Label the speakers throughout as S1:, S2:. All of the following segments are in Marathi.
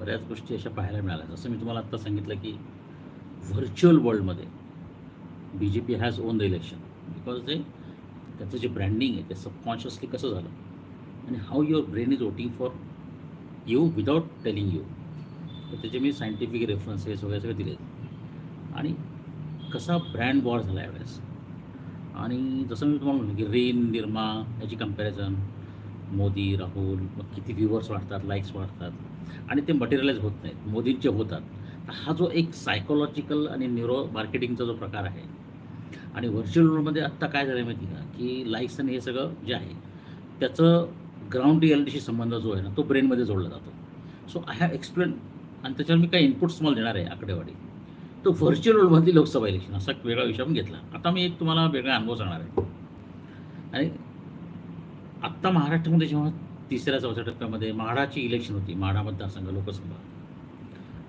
S1: बऱ्याच गोष्टी अशा पाहायला मिळाल्या. जसं मी तुम्हाला आत्ता सांगितलं की व्हर्च्युअल वर्ल्डमध्ये B J P has won the election because ते त्याचं जे ब्रँडिंग आहे ते सबकॉन्शियसली कसं झालं? आणि how your brain is voting for you without telling you तर त्याचे मी सायंटिफिक रेफरन्सेस वगैरे सगळे दिले आणि कसा ब्रँड वॉर झाला यावेळेस? आणि जसं मी तुम्हाला म्हणलं की रेन निर्मा याची कंपॅरिझन मोदी राहुल मग किती व्ह्युअर्स वाढतात लाईक्स वाढतात. आणि ते मटेरियलाइज होत नाहीत. मोदींचे होतात. तर हा जो एक सायकोलॉजिकल आणि न्यूरो मार्केटिंगचा जो प्रकार आहे आणि व्हर्च्युअल वर्ल्डमध्ये आत्ता काय झालं आहे माहिती का? की लाईक्स आणि हे सगळं जे आहे त्याचं ग्राउंड रियालिटीशी संबंध जो आहे ना तो ब्रेनमध्ये जोडला जातो. सो आय हॅव एक्सप्लेन आणि त्याच्यावर मी काही इनपुट्स मला देणार आहे आकडेवारी. तो व्हर्च्युअल वर्ल्डमधली लोकसभा इलेक्शन असा एक वेगळा विषय घेतला. आता मी एक तुम्हाला वेगळा अनुभव सांगणार आहे. आणि आत्ता महाराष्ट्रामध्ये जेव्हा तिसऱ्या चौथ्या टप्प्यामध्ये म्हाडाची इलेक्शन होती म्हाडा मतदारसंघ लोकसभा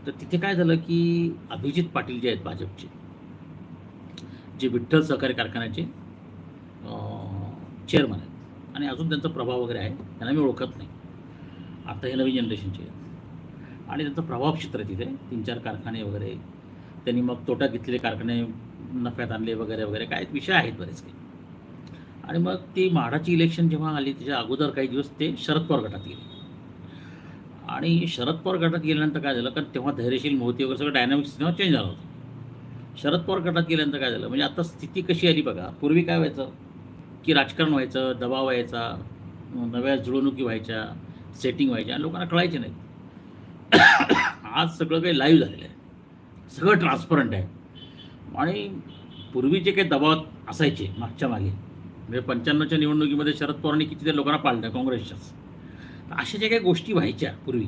S1: तर तिथे काय झालं की अभिजित पाटील जे आहेत भाजपचे जे विठ्ठल सहकारी कारखान्याचे चेअरमन आहेत. आणि अजून त्यांचा प्रभाव वगैरे आहे त्यांना मी ओळखत नाही. आता हे नवीन जनरेशनचे आहेत. आणि त्यांचं प्रभाव क्षेत्र आहे तिथे तीन चार कारखाने वगैरे. त्यांनी मग तोट्यात घेतलेले कारखाने नफ्यात आणले वगैरे वगैरे. काय विषय आहेत बरेच काही आणि मग ती म्हाडाची इलेक्शन जेव्हा आली त्याच्या अगोदर काही दिवस ते शरद पवार गटात गेले. आणि शरद पवार गटात गेल्यानंतर काय झालं? कारण तेव्हा धैर्यशील मोहती वगैरे सगळं डायनामिक्स तेव्हा चेंज झालं होतं. शरद पवार गटात गेल्यानंतर काय झालं? म्हणजे आता स्थिती कशी आली बघा. पूर्वी काय व्हायचं? की राजकारण व्हायचं दबाव व्हायचा नव्या जुळवणुकी व्हायच्या सेटिंग व्हायच्या आणि लोकांना कळायचे नाही आज सगळं काही लाईव्ह झालेलं आहे. सगळं ट्रान्सपरंट आहे. आणि पूर्वी जे काही दबाव असायचे मागच्या मागे म्हणजे पंच्याण्णवच्या निवडणुकीमध्ये शरद पवारांनी कितीतरी लोकांना पाळलं काँग्रेसच्याच अशा ज्या काही गोष्टी व्हायच्या पूर्वी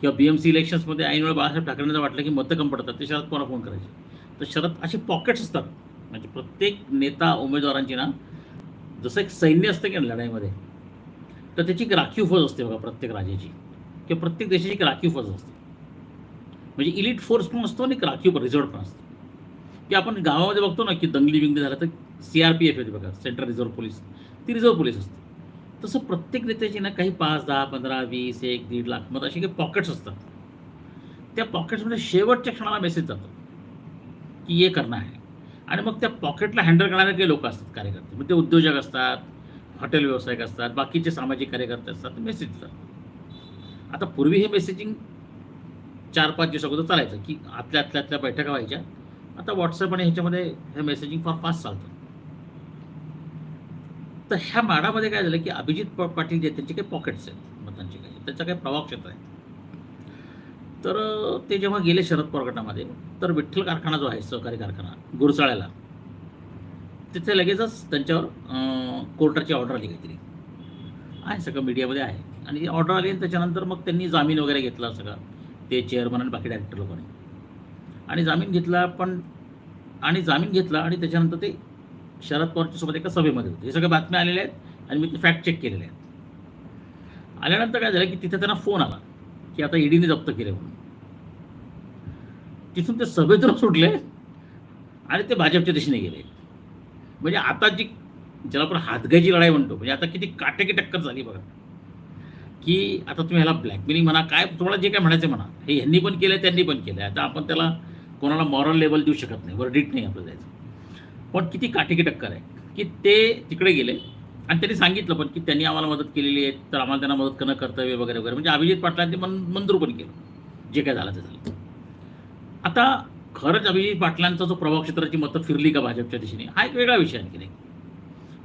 S1: किंवा बी एम सी इलेक्शन्समध्ये ऐन वेळा बाळासाहेब ठाकरेंना वाटलं की मतं कम पडतात ते शरद पवार फोन करायचे. तर शरद असे पॉकेट्स असतात. म्हणजे प्रत्येक नेता उमेदवारांची ना जसं एक सैन्य असतं की लढाईमध्ये तर त्याची एक राखीव फौज असते बघा प्रत्येक राज्याची. किंवा प्रत्येक देशाची एक राखीव फौज असते. म्हणजे इलिट फोर्स पण असतो आणि एक राखीव रिझर्व पण असतो. की आपण गावामध्ये बघतो ना की दंगली बिंगली झालं तर सी आर पी एफ येते बघा सेंट्रल रिझर्व्ह पोलीस ती रिझर्व्ह पोलीस असते. तसं प्रत्येक नेत्याची ना काही पाच दहा पंधरा वीस एक दीड लाख मग असे काही पॉकेट्स असतात. त्या पॉकेट्समध्ये शेवटच्या क्षणाला मेसेज जातो. की ये करणं आहे. आणि मग त्या पॉकेटला हँडल करणारे काही लोक असतात कार्यकर्ते. मग ते उद्योजक असतात हॉटेल व्यावसायिक असतात बाकीचे सामाजिक कार्यकर्ते असतात ते मेसेज देतात. आता पूर्वी हे मेसेजिंग चार पाच दिवस अगोदर चालायचं. की आतल्या आतल्या आतल्या बैठका व्हायच्या. आता व्हॉट्सअप आणि ह्याच्यामध्ये हे मेसेजिंग फार फास्ट चालतं. तर ह्या माडामध्ये काय झालं की अभिजित प- पाटील जे आहेत त्यांचे काही पॉकेट्स आहेत मतांचे काही. त्यांचा काही प्रभाव क्षेत्र आहे. तर ते जेव्हा गेले शरद पवार गटामध्ये तर विठ्ठल कारखाना जो आहे सहकारी कारखाना गुरसाळ्याला तिथे लगेचच त्यांच्यावर कोर्टाची ऑर्डर आली काहीतरी. आहे सगळं मीडियामध्ये आहे. आणि ऑर्डर आली आणि त्याच्यानंतर मग त्यांनी जामीन वगैरे घेतला सगळं. ते चेअरमन आणि बाकी डायरेक्टर लोकांनी. आणि जामीन घेतला पण आणि जामीन घेतला आणि त्याच्यानंतर ते शरद पवारच्या सोबत एका सभेमध्ये होते. हे सगळ्या बातम्या आलेल्या आहेत आणि मी ते फॅक्ट चेक केलेले आहेत. आल्यानंतर काय झालं की तिथे त्यांना फोन आला की आता ईडीने जप्त केले म्हणून. तिथून ते सभेतून सुटले आणि ते भाजपच्या दिशेने गेले. म्हणजे आता जी ज्याला आपण हातगायची लढाई म्हणतो म्हणजे आता किती काटेकी टक्कर झाली बघा. की आता तुम्ही ह्याला ब्लॅकमेलिंग म्हणा काय तुम्हाला जे काय म्हणायचं म्हणा. हे ह्यांनी पण केलं त्यांनी पण केलं आता आपण त्याला कोणाला मॉरल लेवल देऊ शकत नाही. वर्डिट नाही आपलं जायचं पण किती काटेकी टक्कर आहे? की ते तिकडे गेले आणि त्यांनी सांगितलं पण की त्यांनी आम्हाला मदत केलेली आहे तर आम्हाला त्यांना मदत करणं कर्तव्य वगैरे वगैरे. म्हणजे अभिजित पाटलांनी मन मंजूर पण केलं. जे काय झालं ते झालं. आता खरंच अभिजित पाटलांचा जो प्रभाव क्षेत्राची मतं फिरली का भाजपच्या दिशेने हा एक वेगळा विषय आणखी नाही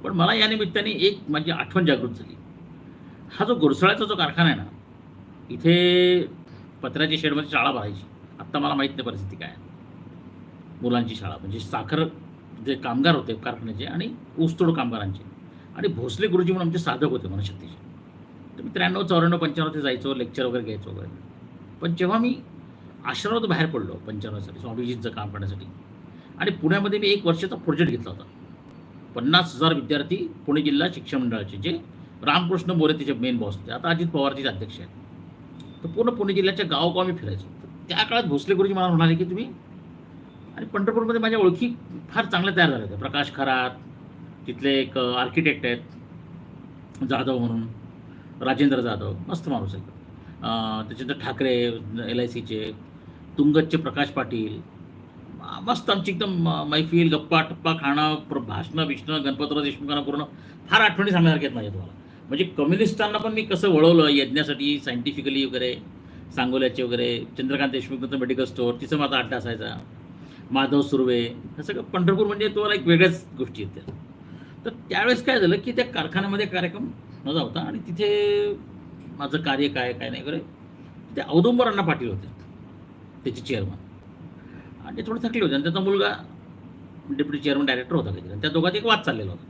S1: पण मला या निमित्ताने एक माझी आठवण जागृत झाली. हा जो गुरसळ्याचा जो कारखाना आहे ना इथे पत्र्याच्या शेडमध्ये शाळा भरायची. आत्ता मला माहीत नाही परिस्थिती काय आहे. मुलांची शाळा म्हणजे साखर जे कामगार होते कारखान्याचे आणि ऊसतोड कामगारांचे. आणि भोसले गुरुजी म्हणून आमचे साधक होते मनशक्तीचे. तर मी त्र्याण्णव चौऱ्याण्णव पंच्याण्णव ते जायचो लेक्चर वगैरे घ्यायचो वगैरे. पण जेव्हा मी आश्रमात बाहेर पडलो पंच्याण्णवसाठी स्वामीजींचं काम करण्यासाठी. आणि पुण्यामध्ये मी एक वर्षाचा प्रोजेक्ट घेतला होता. पन्नास हजार विद्यार्थी पुणे जिल्हा शिक्षण मंडळाचे जे रामकृष्ण मोरे तिचे मेन बॉस होते. आता अजित पवारचे अध्यक्ष आहेत. तर पूर्ण पुणे जिल्ह्याच्या गावोगाव मी फिरायचो. तर त्या काळात भोसले गुरुजी मला म्हणाले की तुम्ही आणि पंढरपूरमध्ये माझ्या ओळखी फार चांगल्या तयार झाल्या होत्या. प्रकाश खरात तिथले एक आर्किटेक्ट आहेत जाधव म्हणून राजेंद्र जाधव मस्त माणूस आहे. त्याच्यानंतर ठाकरे एल आय सीचे तुंगतचे प्रकाश पाटील मस्त आमची एकदम मैफिल गप्पा टप्पा खाणं प्र भाषणं बिषणं गणपतराव देशमुखांना पूर्ण फार आठवणी सांगण्यासारख्या आहेत माझ्या तुम्हाला. म्हणजे कम्युनिस्टांना पण मी कसं वळवलं यज्ञासाठी सायंटिफिकली वगैरे सांगोल्याचे वगैरे चंद्रकांत देशमुखचं मेडिकल स्टोअर तिचं माझा अड्डा असायचा. माधव सुर्वे हे सगळं पंढरपूर म्हणजे तुम्हाला एक वेगळ्याच गोष्टी आहेत त्या. तर त्यावेळेस काय झालं की त्या कारखान्यामध्ये कार्यक्रम माझा होता आणि तिथे माझं कार्य काय काय नाही वगैरे ते औदुंबरांना पाटील होते. त्याचे चेअरमन आणि ते थोडे थकले होते आणि त्याचा मुलगा डेप्युटी चेअरमन डायरेक्टर होता काहीतरी. त्या दोघात एक वाद चाललेला होता.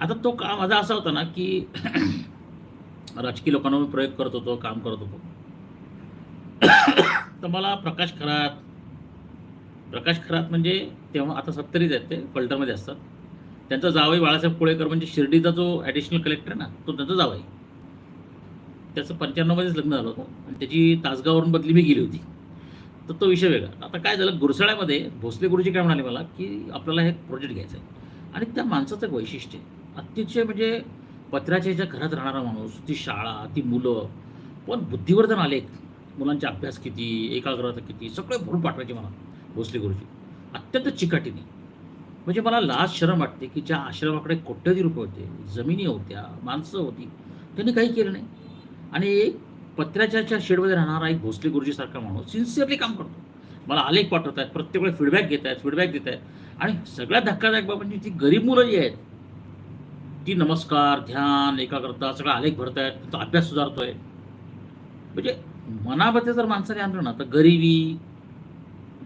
S1: आता तो का माझा असा होता ना की राजकीय लोकांवर मी प्रयोग करत होतो काम करत होतो. तर मला प्रकाश खरात प्रकाश खरात म्हणजे तेव्हा आता सत्तरीच आहेत ते फलटरमध्ये असतात. त्यांचा जावई बाळासाहेब कोळेकर म्हणजे शिर्डीचा जो ॲडिशनल कलेक्टर आहे ना तो त्यांचा जावई. त्याचं पंच्याण्णवमध्येच लग्न झालं होतं. आणि त्याची तासगाववरून बदली मी गेली होती. तर तो विषय वेगळा. आता काय झालं गुरसाळ्यामध्ये भोसले गुरुजी काय म्हणाले मला की आपल्याला हे प्रोजेक्ट घ्यायचं आहे. आणि त्या माणसाचं एक वैशिष्ट्य अतिशय म्हणजे पत्र्याच्या ज्या घरात राहणारा माणूस ती शाळा ती मुलं पण बुद्धिवर्धन आले मुलांचा अभ्यास किती एकाग्रता किती सगळे भरून पाठवायचे मला. भोसले गुरुजी. अत्यंत चिकाटीने. म्हणजे मला लाज शरम वाटते की ज्या आश्रमाकडे कोट्यवधी रुपये होते जमिनी होत्या माणसं होती त्यांनी काही केलं नाही. आणि एक शेडमध्ये राहणारा एक भोसले गुरुजीसारखा माणूस सिन्सिअरली काम करतो. मला आलेख पाठवत आहेत प्रत्येक वेळी फीडबॅक घेत आहेत फीडबॅक देत आहेत आणि सगळ्यात धक्कादायक बाब म्हणजे ती गरीब मुलं जी आहेत ती नमस्कार ध्यान एकाग्रता सगळा आलेख भरत आहेत त्यांचा अभ्यास सुधारतोय. म्हणजे मनामध्ये जर माणसाने आणलं ना तर गरिबी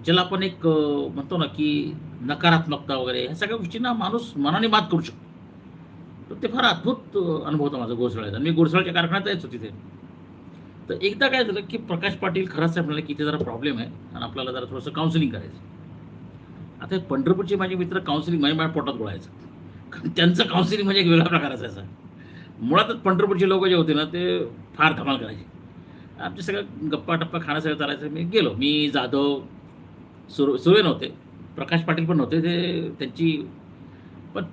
S1: ज्याला आपण एक म्हणतो ना की नकारात्मकता वगैरे ह्या सगळ्या गोष्टींना माणूस मनाने मात करू शकतो. तर ते फार अद्भुत अनुभव होता माझा गोरसाळ्याचा मी गोरसाळ्याच्या कारखान्यात यायचो तिथे. तर एकदा काय झालं की प्रकाश पाटील खरंच साहेब म्हणाले की इथे जरा प्रॉब्लेम आहे आणि आपल्याला जरा थोडंसं काउन्सिलिंग करायचं आता हे पंढरपूरचे माझे मित्र काउन्सिलिंग माझ्या माझ्या पोटात गोळायचं. कारण त्यांचं काउन्सिलिंग म्हणजे एक वेगळा प्रकार असायचा. मुळातच पंढरपूरचे लोक जे होते ना ते फार धमाल करायचे. आमचे सगळं गप्पा टप्पा खाण्यासाठी चालायचं. मी गेलो. मी जाधव सुर सुरे नव्हते. प्रकाश पाटील पण नव्हते. ते त्यांची पण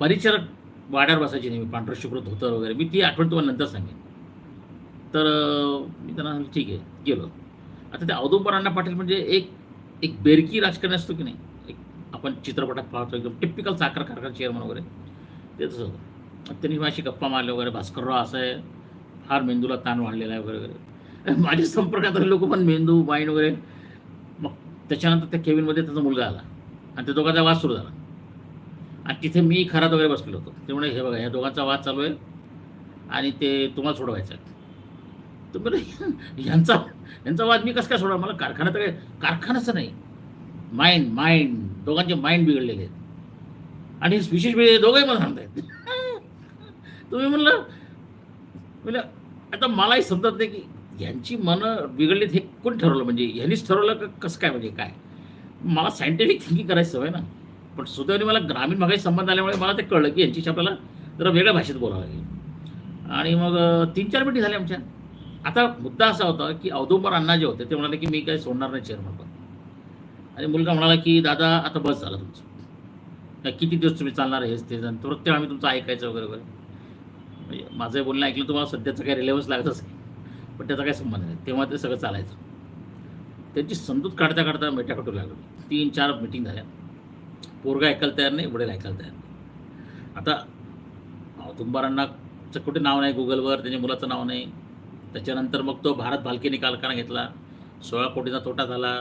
S1: परिचारक वाड्यावर बसायची नेहमी. पांढरं शुभ्र धोतर वगैरे. मी ती आठवण तुम्हाला नंतर सांगेन. तर मी त्यांना ठीक आहे. गेलो. आता त्या औदुंबर अण्णा पाटील म्हणजे एक एक बेरकी राजकारण असतो की नाही? एक आपण चित्रपटात पाहतो एकदम टिपिकल साखर कारखाना चेअरमन वगैरे. ते तसं होतं. त्यांनी माझी गप्पा मारल्या वगैरे. भास्करराव असं आहे. फार मेंदूला ताण वाढलेला आहे वगैरे वगैरे. माझ्या संपर्कात लोक पण मेंदू माइंड वगैरे त्याच्यानंतर त्या केबिनमध्ये त्याचा मुलगा आला. आणि त्या दोघांचा वाद सुरू झाला. आणि तिथे मी खरात वगैरे बसलेलो होतो. त्यामुळे हे बघा या दोघांचा वाद चालू आहे आणि ते तुम्हाला सोडवायचं आहे. तर बरं यांचा यांचा वाद मी कसं काय सोडवा मला कारखान्यात काय कारखानाचं नाही. माइंड माइंड दोघांचे माइंड बिघडलेले आहेत. आणि विशेष वेळ दोघंही मला सांगतायत. तुम्ही म्हणलं म्हणलं आता मलाही समजत नाही की यांची मनं बिघडलीत हे कोण ठरवलं? म्हणजे ह्यांनीच ठरवलं का कसं काय? म्हणजे काय? मला सायंटिफिक थिंकिंग करायची सवय ना. पण सुदैवाने मला ग्रामीण भागाशी संबंध आल्यामुळे मला ते कळलं की यांच्याशी आपल्याला जरा वेगळ्या भाषेत बोलावं लागेल. आणि मग तीन चार मिनिटी झाल्या आमच्या. आता मुद्दा असा होता की औदुंबर अण्णा जे होते ते म्हणाले की मी काही सोडणार नाही चेअरमन पण आणि मुलगा म्हणाला की दादा आता बस झालं तुमचं. किती दिवस तुम्ही चालणार हेच ते आणि आम्ही तुमचं ऐकायचं वगैरे वगैरे. म्हणजे माझं बोलणं ऐकलं तुम्हाला सध्याचं काही रिलेवन्स लागत असेल पण त्याचा काय संबंध नाही. तेव्हा ते सगळं चालायचं. त्यांची समजूत काढता काढता मेटाकटू लागलो. तीन चार मिटिंग झाल्या. पोरगा ऐकायला तयार नाही वडील ऐकायला तयार नाही. आता तुंबारांनाचं कुठे नाव नाही गुगलवर त्यांच्या मुलाचं नाव नाही. त्याच्यानंतर मग तो भारत भालकेने कारखाना घेतला. सोळा कोटीचा तोटा झाला.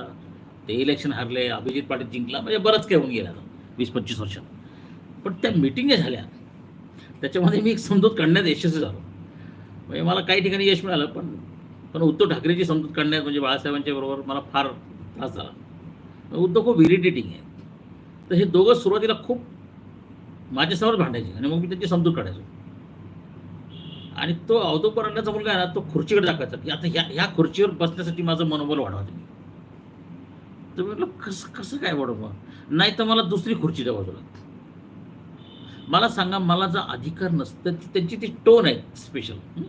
S1: ते इलेक्शन हारले. अभिजित पाटील जिंकला. म्हणजे बरंच काही होऊन गेला वीस पंचवीस वर्षात. पण त्या मिटिंग ज्या झाल्या त्याच्यामध्ये मी एक समजूत काढण्यात यशस्वी झालो. म्हणजे मला काही ठिकाणी यश मिळालं पण पण उद्धव ठाकरेची समजूत काढण्यात म्हणजे बाळासाहेबांच्या बरोबर मला फार त्रास झाला. उद्धव खूप इरिटेटिंग आहे तर हे दोघं सुरुवातीला खूप माझ्यासमोर भांडायचे आणि मग मी त्यांची समजूत काढायचो. आणि तो अवधो परंडाचा मुलगा आहे ना तो खुर्चीकडे दाखवायचा की आता ह्या ह्या खुर्चीवर बसण्यासाठी माझं मनोबल वाढवा तुम्ही. तर म्हटलं कसं कसं काय वाढवा नाही तर मला दुसरी खुर्ची द्या बाजूला मला सांगा मला जर अधिकार नसतं ती त्यांची ती टोन आहे स्पेशल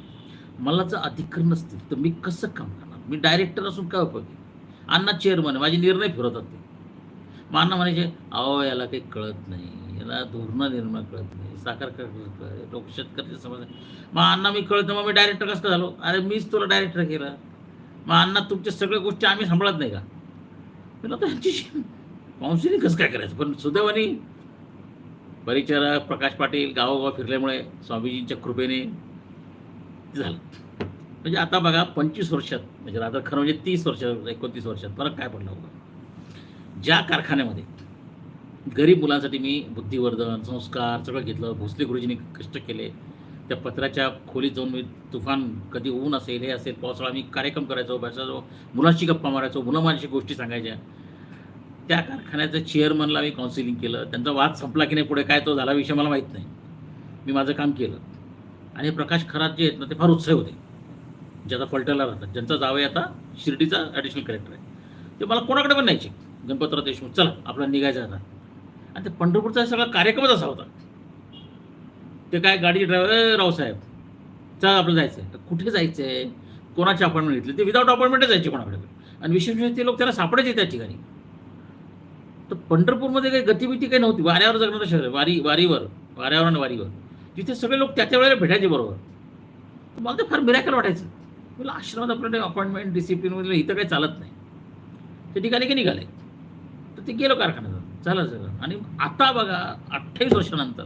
S1: मला जर अधिकार नसतील तर मी कसं काम करणार? मी डायरेक्टर असून काय उपयोग अण्णा चेअरमन आहे माझे निर्णय फिरवतात ते. मग अण्णा म्हणायचे अहो याला काही कळत नाही. याला धोरणं निर्माण कळत नाही. साखर कळत लोक शेतकऱ्याचे समज मग अण्णा मी कळतं मग मी डायरेक्टर कसं झालो? अरे मीच तुला डायरेक्टर केला. मग अण्णा तुमच्या सगळ्या गोष्टी आम्ही सांभाळत नाही का? तुला त्यांची काउन्सिलिंग कसं काय करायचं? पण सुदैवानी परिचारक प्रकाश पाटील गावोगाव फिरल्यामुळे स्वामीजींच्या कृपेने झालं. म्हणजे आता बघा पंचवीस वर्षात म्हणजे आता खरं म्हणजे तीस वर्षात एकोणतीस वर्षात फरक काय पडला होता ज्या कारखान्यामध्ये गरीब मुलांसाठी मी बुद्धिवर्धन संस्कार सगळं घेतलं भोसले गुरुजींनी कष्ट केले त्या पत्राच्या खोलीत जाऊन मी तुफान कधी ऊन असेल हे असेल पावसाळा मी कार्यक्रम करायचो बसायचो मुलांशी गप्पा मारायचो मुलं माझ्याशी गोष्टी सांगायच्या त्या कारखान्याचं चेअरमनला मी काउन्सिलिंग केलं. त्यांचा वाद संपला की नाही पुढे काय तो झाला विषय मला माहीत नाही. मी माझं काम केलं. आणि प्रकाश खरात जे आहेत ना ते फार उत्साही होते. जे आता फलटणला राहतात. ज्यांचा जावई आता शिर्डीचा ॲडिशनल कलेक्टर आहे. ते मला कोणाकडे पण न्यायचे गणपतराव देशमुख. चला आपला निघायचं आता आणि ते पंढरपूरचा सगळा कार्यक्रमच असा होता. ते काय गाडी ड्रायव्हर रावसाहेब चला आपलं जायचं आहे कुठे जायचं आहे कोणाची अपॉइंटमेंट घेतली? ते विदाऊट अपॉइंटमेंटच जायचे कोणाकडे पण. आणि विशेष म्हणजे ते लोक त्याला सापडायचे त्या ठिकाणी. तर पंढरपूरमध्ये काही गतिविधी काही नव्हती. वाऱ्यावर जगणारं शहर वारी वारीवर वाऱ्यावर आणि वारीवर. तिथे सगळे लोक त्याच्या वेळेला भेटायचे बरोबर. मला ते फार मिरॅकल वाटायचं. मला आश्रमात आपल्याला अपॉइंटमेंट डिसिप्लिन वगैरे इथं काही चालत नाही. ते ठिकाणी की निघाले. तर ते गेलो कारखान्यात झालं सगळं. आणि आता बघा अठ्ठावीस वर्षानंतर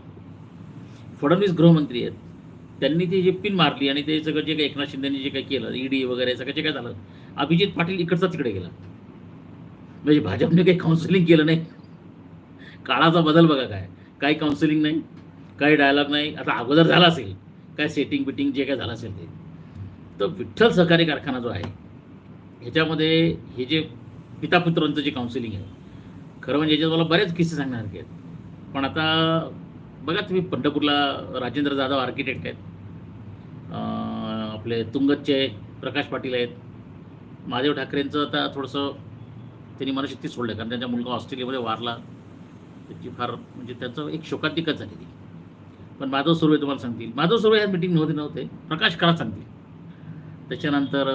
S1: फडणवीस गृहमंत्री आहेत. त्यांनी ती जे पिन मारली आणि ते सगळं जे काही एकनाथ शिंदेनी जे काही केलं ईडी वगैरे सगळं जे काय झालं अभिजित पाटील इकडचा तिकडे गेला. म्हणजे भाजपने काही काउन्सिलिंग केलं नाही. काळाचा बदल बघा काय. काही काउन्सिलिंग नाही काही डायलॉग नाही. आता अगोदर झाला असेल. काय सेटिंग बिटिंग जे काय झालं असेल ते. तर विठ्ठल सहकारी कारखाना जो आहे ह्याच्यामध्ये हे जे पितापुत्रांचं जे काउन्सिलिंग आहे खरं म्हणजे याच्यात मला बरेच किस्से सांगण्यासारखे आहेत. पण आता बघा तुम्ही पंढरपूरला राजेंद्र जाधव आर्किटेक्ट आहेत. आपले तुंगतचे प्रकाश पाटील आहेत. महादेव ठाकरेंचं आता थोडंसं त्यांनी मला शक्ती सोडलं कारण त्यांचा मुलगा ऑस्ट्रेलियामध्ये वारला. त्याची फार म्हणजे त्याचं एक शोकांतिकच झालेली पण माधव सुर्वे तुम्हाला सांगतील. माधव सुर्वे ह्या मिटिंगमध्ये नव्हते नव्हते. प्रकाश करात सांगतील. त्याच्यानंतर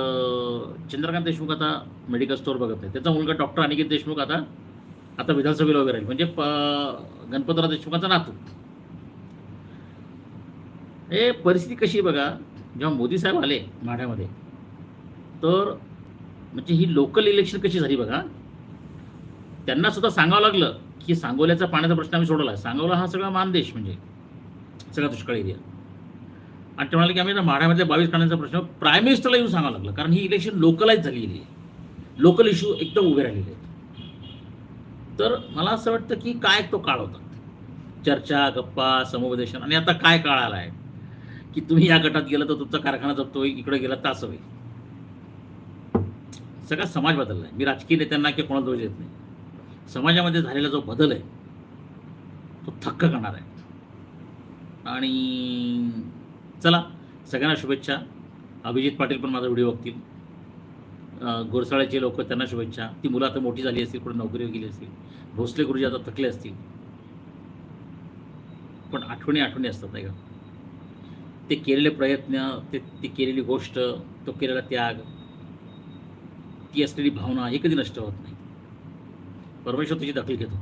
S1: चंद्रकांत देशमुख आता मेडिकल स्टोअर बघत आहे त्याचा मुलगा डॉक्टर अनिकेत देशमुख आता आता विधानसभेला वगैरे राहील. म्हणजे प गणपतराव देशमुखाचा नातू. हे परिस्थिती कशी आहे बघा. जेव्हा मोदी साहेब आले माढ्यामध्ये तर म्हणजे ही लोकल इलेक्शन कशी झाली बघा. त्यांना सुद्धा सांगावं लागलं की सांगोल्याचा पाण्याचा प्रश्न आम्ही सोडवला. आहे सांगोला हा सगळा मानदेश म्हणजे सगळा दुष्काळ एरिया आणि ते म्हणाले की आम्ही आता माढ्यामधल्या बावीस काढण्याचा प्रश्न प्राईम मिनिस्टरला येऊन सांगावं लागलं. कारण ही इलेक्शन लोकलाईज झालेली आहे. लोकल इश्यू एकदम उभे राहिलेले आहेत. तर मला असं वाटतं की काय तो काळ होता? चर्चा गप्पा समुपदेशन आणि आता काय काळ आला आहे की तुम्ही या गटात गेलं तर तुमचा कारखाना जपतो इकडे गेला तर असं होईल. सगळा समाज बदलला आहे मी राजकीय नेत्यांना किंवा कोणाला दोष देत नाही. समाजामध्ये झालेला जो बदल आहे तो थक्क करणार आहे. आणि चला सगळ्यांना शुभेच्छा. अभिजित पाटील पण माझा व्हिडिओ बघतील. गोरसाळ्याचे लोक त्यांना शुभेच्छा. ती मुलं आता मोठी झाली असतील कुठे नोकरीवर गेली असतील. भोसले गुरुजी आता थकले असतील. पण आठवणी आठवणी असतात नाही का? ते केलेले प्रयत्न ते ती केलेली गोष्ट तो केलेला त्याग ती असलेली भावना ही कधी नष्ट होत नाही. परमेश्वर तुझी दखल घेतो.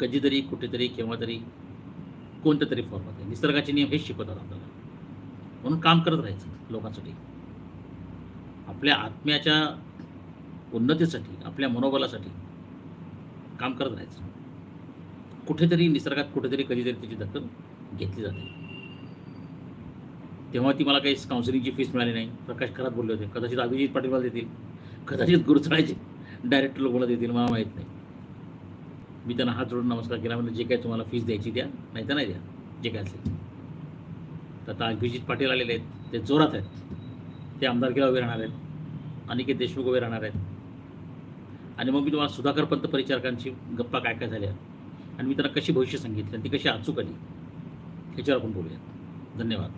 S1: कधीतरी कुठेतरी केव्हा तरी कोणत्या तरी फॉर्मात निसर्गाचे नियम हेच शिकवतात आपल्याला. म्हणून काम करत राहायचं लोकांसाठी. आपल्या आत्म्याच्या उन्नतीसाठी आपल्या मनोबलासाठी काम करत राहायचं. कुठेतरी निसर्गात कुठेतरी कधीतरी त्याची दखल घेतली जाते. तेव्हा ती मला काही काउन्सिलिंगची फीस मिळाली नाही. प्रकाश खरात बोलले होते. कदाचित अभिजित पाटील मला देतील. कदाचित गुरुचळायचे डायरेक्टर लोक मला देतील मला माहीत नाही. मी त्यांना हात जोडून नमस्कार केला म्हणजे जे काय तुम्हाला फीस द्यायची द्या नाही तर नाही द्या जे काय असेल. तर आता अभिजित पाटील आलेले आहेत ते जोरात आहेत. ते आमदारकीला उभे राहणार आहेत. अनिकेत देशमुख उभे राहणार आहेत. आणि मग मी तुम्हाला सुधाकर पंत परिचारकांची गप्पा काय काय झाल्या आणि मी त्यांना कशी भविष्य सांगितली आणि ती कशी अचूक आली ह्याच्यावर आपण बोलूया धन्यवाद.